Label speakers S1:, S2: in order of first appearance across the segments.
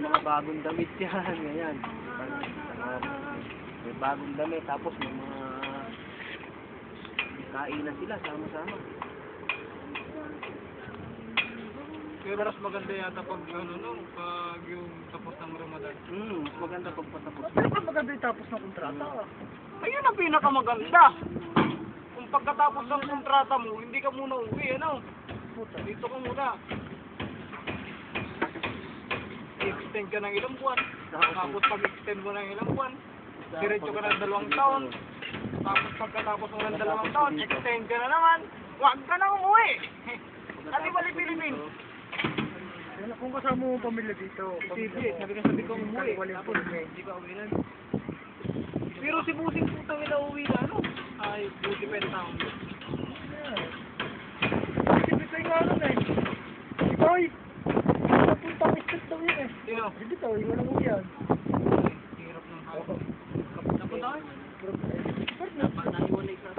S1: mga bagong damit yan, ganyan. Mga- May bagong damit, tapos may mga kainan sila, sama-sama.
S2: Pero mas maganda yata pag ano no, pag yung tapos ng Ramadan.
S1: Hmm, mas maganda pag patapos.
S3: Pero pa maganda yung tapos ng kontrata.
S2: Ayun ang pinakamaganda. Kung pagkatapos ng kontrata mo, hindi ka muna uwi, ano?
S3: Puta.
S2: Dito ka muna. I-extend ka ng ilang buwan. Tapos pag-extend mo ng ilang buwan, diretso ka ng dalawang taon. Tapos pagkatapos mo ng dalawang taon, extend ka na naman. Huwag ka na umuwi. At ibalik Pilipin.
S3: Kaya Kung kasama mo ang pamilya dito,
S2: Sige, sabi ka sabi ko umuwi. Tapos hindi ka uwi nun. Pero si Busing putang ina uwi na, ano? Ay, pa yung taon.
S3: Kasi bitay nga nun eh. Boy!
S2: Sino?
S3: Hindi daw, walang uyan.
S2: Hirap ng hapon. Napunta ka?
S1: Naiwalay ka.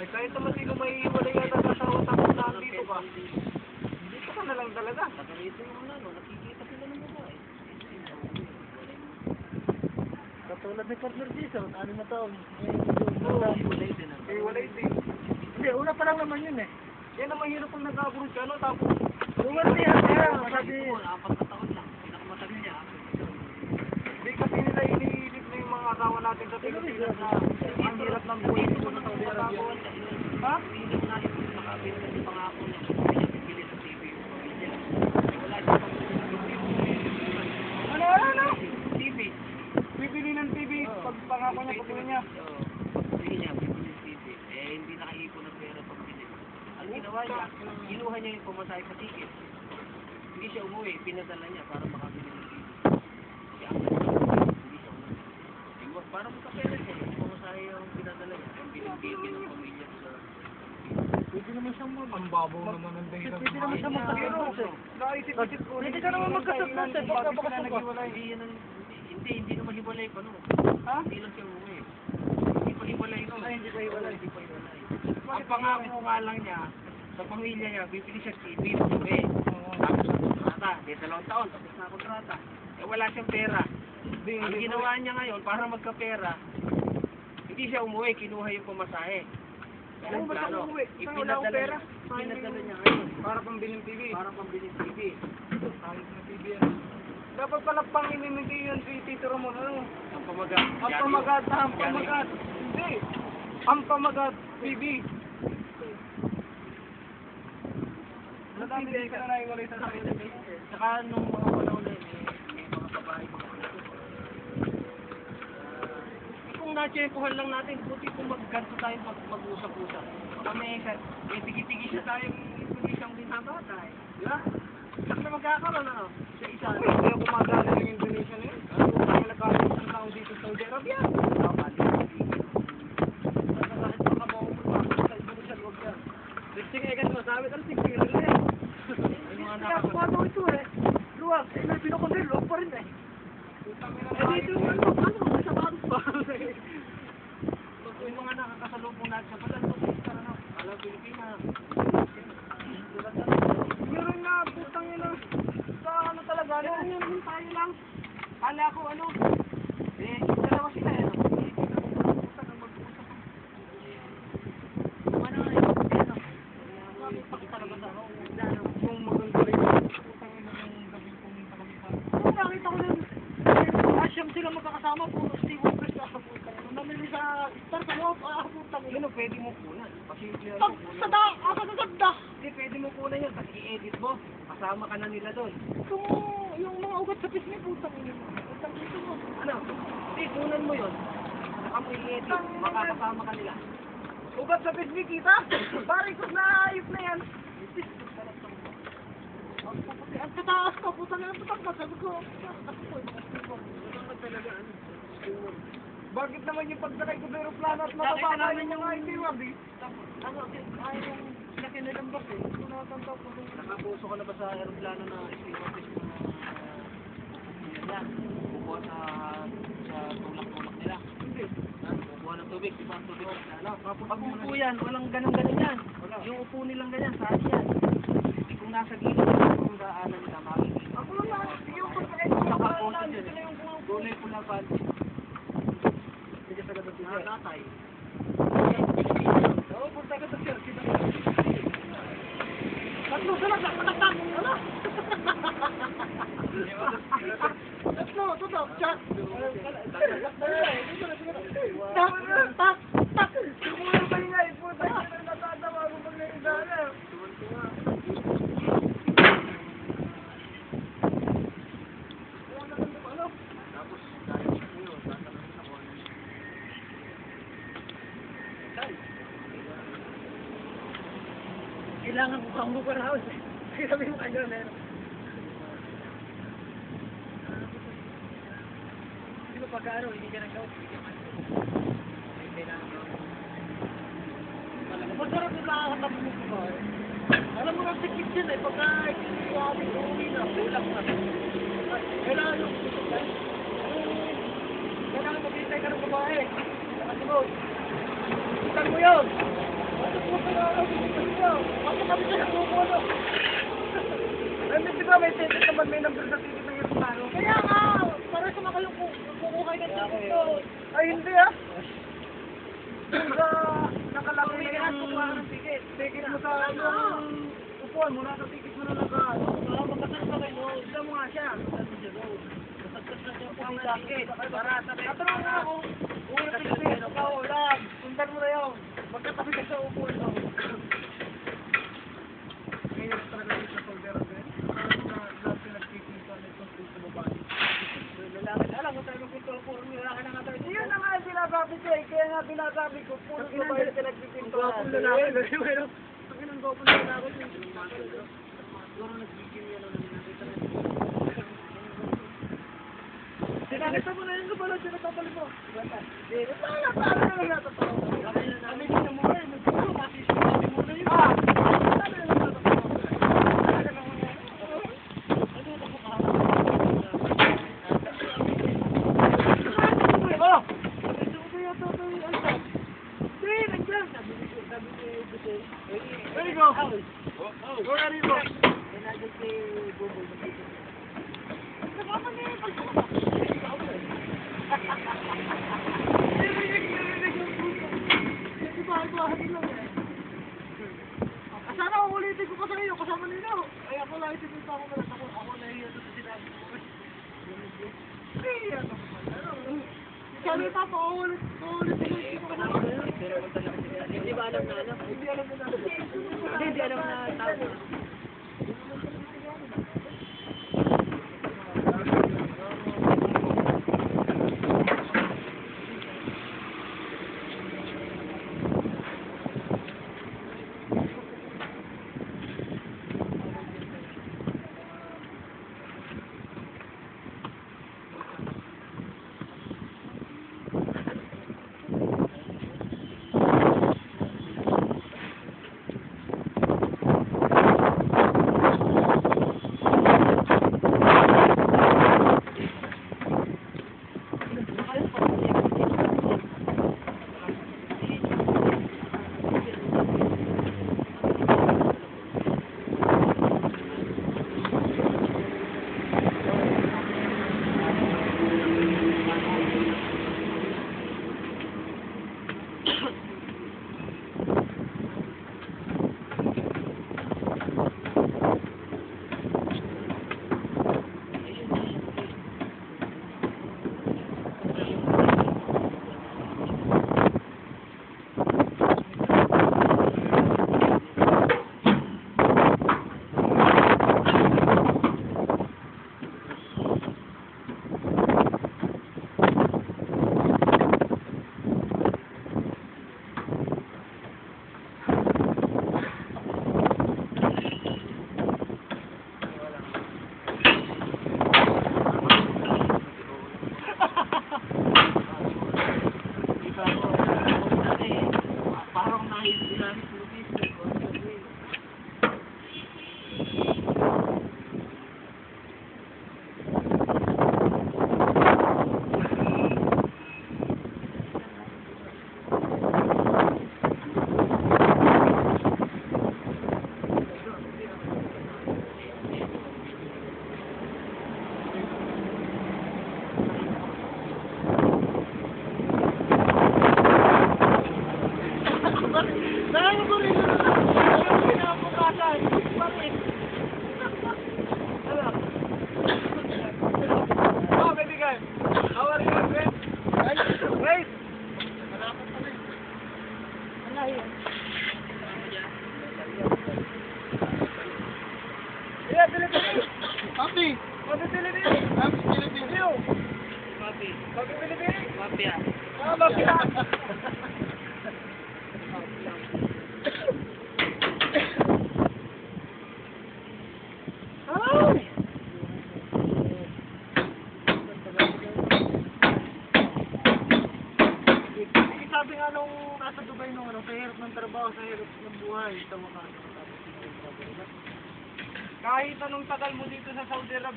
S2: Ay, kahit naman sino may iwalay yata sa asawa tapos nandito ka. Dito ka na lang talaga.
S1: Nakarito yung ano, nakikita sila ng babae.
S3: Katulad ni partner Jason, ano na taon.
S1: Iwalay din.
S3: Hindi, una pa lang naman yun eh.
S2: Yan ang mahirap pag nag-abroad ka, no? Tapos,
S3: Luwan niya, kaya masabi.
S1: Apat na taon lang. Pinakamatagal niya.
S2: di kasi nila iniisip na mga asawa natin sa Pilipinas na ang hirap ng buhay. Ha?
S1: Hindi mo natin kasi pangako niya. Pinapipili sa TV yung pamilya. Wala siya pang
S2: Ano, ano, ano?
S1: TV.
S2: Bibili ng TV pag pangako niya, pag niya.
S1: Oo. Sige niya, bibili ng TV. Eh, hindi nakaipon ng pera pang bili. Ang ginawa niya, kinuha niya yung pumatay sa ticket. Hindi siya umuwi, pinadala niya para makabili ng TV. Kasi ang hindi siya umuwi. Diba, para magkapera siya, yung pumatay yung pinadala niya. Ang biling ticket ng pamilya sa...
S3: Pwede naman siyang mag...
S2: Ang babaw naman ng dahilan.
S3: Pwede naman siya magkasunos eh.
S2: Naisip-isip ko.
S3: Hindi ka naman magkasunos eh, baka baka suka.
S2: naghiwalay.
S1: Hindi yan ang... Hindi, hindi naman hiwalay pa no.
S2: Ha?
S1: Hindi lang siya umuwi. Hindi pa hiwalay no.
S2: Ay, hindi pa hiwalay.
S1: Hindi pa hiwalay. Ang pangako nga lang niya, sa pamilya niya, bibili siya TV, umuwi. Tapos ang kontrata, di dalawang taon, tapos na kontrata. Eh wala siyang pera. Ang ginawa niya ngayon, para magkapera, hindi siya umuwi, kinuha yung pamasahe.
S2: Ba't
S1: plano.
S2: ako umuwi? Saan wala akong
S1: Ipinadala
S2: pera?
S1: ipinadala niya ngayon.
S2: Para pang biling TV.
S1: Para pambili ng TV.
S2: Ayos na TV yan. Dapat pala pang inimigay yun si Tito Ramon. Ano?
S1: Ang pamagat.
S2: Ang pamagat, ang pamagat. Hindi. Ang pamagat TV. Ka na naiwalay sa sarili.
S1: Saka nung mga panahon na yun, eh, mga babae Eh, kung na-checkuhan lang natin, buti kung magganto tayo mag mag-usap-usap. Baka may, may tigi-tigi siya tayong hindi siyang binabata eh. Di ba? Saan magkakaroon ano? Sa isa.
S2: Uy, Hindi ako ng Indonesia na yun. Ano kaya nagkakaroon ng tao dito sa Saudi Arabia?
S1: Tama din. Basta kahit baka makupunta sa Indonesia, huwag ka. Sixting eh kasi masabi, pero sixting eh nila yan. Yung mga
S3: Kaya
S1: nakakasama.
S3: paano ito eh? May pinakondil, luwag pa rin eh.
S1: Eh, dito yung ano, ano, nasa baros pa. Yung mga nakakasalubong natin sa balan, to, sa ano, alam, Pilipinas.
S2: Meron na, putang yun na. Sa ano talaga, ano?
S1: Ano yun, tayo lang. Kala ko ano, eh, yung dalawa sila, eh, no? Eh, kita ko, mag-usap ng mag-usap. Ano, eh, ano, eh, pakita na ba sa ako, ano,
S2: Kung maganda rin. Putang yun yung gabi pumunta kami sa...
S3: Oo, nakita ko yun. Eh, Asyam magkakasama, puro Steve Press na kaputan. Nung namili sa Star sa loob, ah, kaputan.
S2: Yun o, pwede mo kunan. Pasimple
S3: Pag
S2: ako
S3: sa
S2: kunan.
S3: da, ako sa ganda.
S2: Hindi, pwede mo kunan yun. Kasi i-edit mo. Kasama ka na nila doon.
S3: Kung yung mga ugat sa pisngi, putang mo. Putang ina mo.
S2: Ano? Hindi, kunan mo yun. Saka mo i-edit. Makakasama ka nila. Ugat sa pisngi kita. Pare ko na ayos na yan.
S3: Ang puputi, ang tataas ko, ko.
S2: Bakit naman yung pagsakay ko sa aeroplano at mababa yung mga itiwag eh?
S3: ano, ay yung laki na ng bak eh. Tunatanda ko kung
S1: Nakapuso ka na ba sa aeroplano na isinopis mo na yan? Kukuha sa sa tulak-tulak ng tubig, di ba? Ang Tubig sa ano? Pag upo yan, walang ganun-ganun yan. Yung upo nilang ganyan, saan yan? Kung nasa gilid, kung daanan nila, makikita.
S2: Ako lang, sige ako
S1: nakaposto dyan eh. Gulay pula panty.
S3: Hindi ka taga doon.
S1: Nakakatay.
S3: Oo, punta ka sir. Sino? Tatlo sila, tatak, ano? Tatlo, tutok, chat. Tak, tak, Tá, tá. Pagka ano, hindi ka nag-out, ka na Masarap yung nakakatabi mo ba. Alam mo lang tikit yun eh, pagka ko, uwi na, ulang na. Kailangan yung Kailangan maghintay ka ng babae. Nakasunod. Itan mo yun. Bakit mo ka na ako? Bakit kami sa nagmumulo?
S2: Ano, di ba may ticket naman, may number sa ticket ng aeroplano?
S3: Kaya nga, sa mga kayong kukuha ng ticket.
S2: Ay, hindi ah. Sa nakalaki na yan, kukuha ka ng ticket. Ticket mo sa yung upuan mo, nasa ticket mo na naka, ano.
S3: Ah, magkasal pa kayo.
S2: Isa mo nga siya.
S3: Na po ticket. Sa
S2: Tatanong mo ako, uwi na Pilipinas, ikaw, ulam. Sundan mo na yun. Magkatabi ka sa upuan mo. Ngayon talaga yung sa soldero din. Na na pinagkikita nito sa babae.
S3: Lalaki, alam mo tayo magpunto po. Lalaki na nga tayo.
S2: Yun na nga ang sinasabi ko eh. Kaya nga sinasabi ko, puro babae yung pinagpipinto
S3: Gwapong
S2: natin.
S3: lalaki. Pero, pag ang gwapong lalaki. Siguro nag-video yan ang nakita na. Sinakita mo na yung kabalot, sino papalit mo?
S2: Hindi, wala,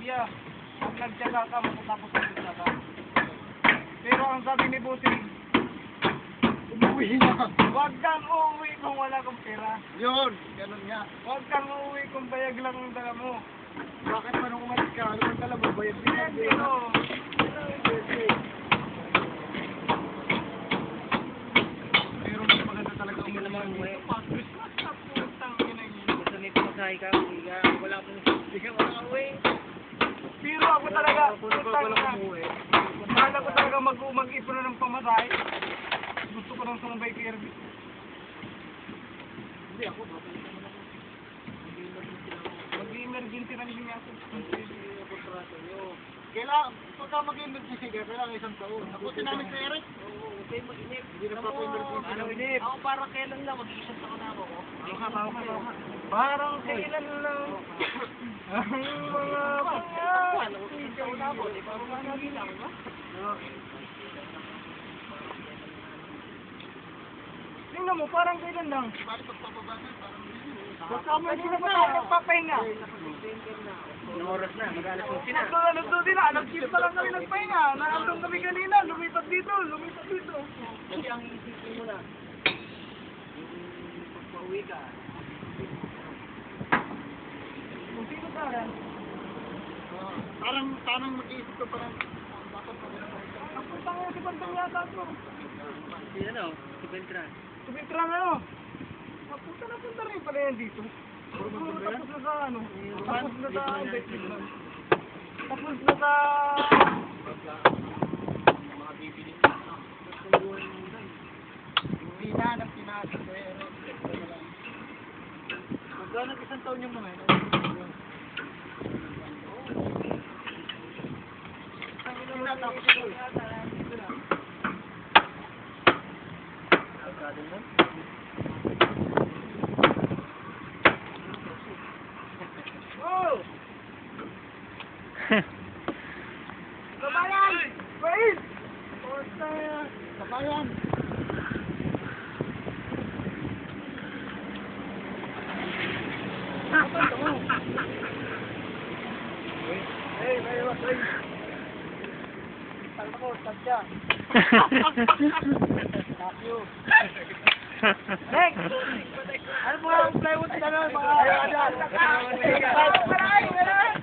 S2: Arabia, pag nagtyaga ka, matatapos mo sa ka. Pero ang sabi ni Busing,
S3: Umuwi na.
S2: huwag kang uuwi kung wala kang pera.
S3: Yun, ganun nga.
S2: Huwag kang uuwi kung bayag lang ang dala mo.
S3: Bakit pa nung umalis ka? Ano ang dala mo? Bayad din ang
S2: Pero,
S3: Pero mas maganda talaga
S1: umuwi.
S2: pag Christmas na putang ina yun.
S1: Basta may pamasahe ka, wala akong, hindi ka makakauwi.
S2: Pero ako talaga. Kala ko talaga mag mag-ipon na ng pamasahe. Gusto ko nang sumabay kay Irving.
S3: Hindi ako.
S2: Mag-emergency na din ako.
S3: Kailangan, pagka mag-emergency ka, kailangan isang taon. Ako namin sa Eric.
S1: Oo, kayong mag-inip.
S3: Hindi na pa ako emergency.
S2: Ano inip?
S1: Ako parang kailan lang, mag-iisip ako na ako.
S2: Tama ka, tama ka, tama ka. Parang kailan lang ang mga
S1: Ano,
S2: Tingnan mo, parang kailan lang. Mo hindi na pa ako nagpapahinga.
S1: Anong oras na? Mag-alas 11 na.
S2: Nagdo, nagdo din na. Nag-shift pa lang kami nagpahinga. Naandun kami kanina. Lumipat dito, lumipat dito.
S1: Kasi ang isipin mo na, yung pagpa-uwi ka,
S2: Kung sino tayo?
S3: Ah, Parang, parang mag-iisip ko parang, bakit pa rin ako?
S2: Napunta nga si Bantang yata ko.
S1: si ano, si Beltran.
S2: Sumitra na ano. Napunta na punta rin pala yan dito. Tapos na sa ano. Tapos na sa. Tapos na sa...
S3: Mga bibili. Hindi na, nang pinasa ko eh.
S2: Magkano isang taon yung mga ito? Ang ina na tapos ito. Dito na.
S1: Agado mo?
S2: Oh! Kabayan! Wait! Puta!
S3: Kabayan!
S2: Hey, may iwas, hey! Tangka ko, tagya. Fuck you. Next! Ano po ang plywood na lang, mga ano dyan? Maray, maray!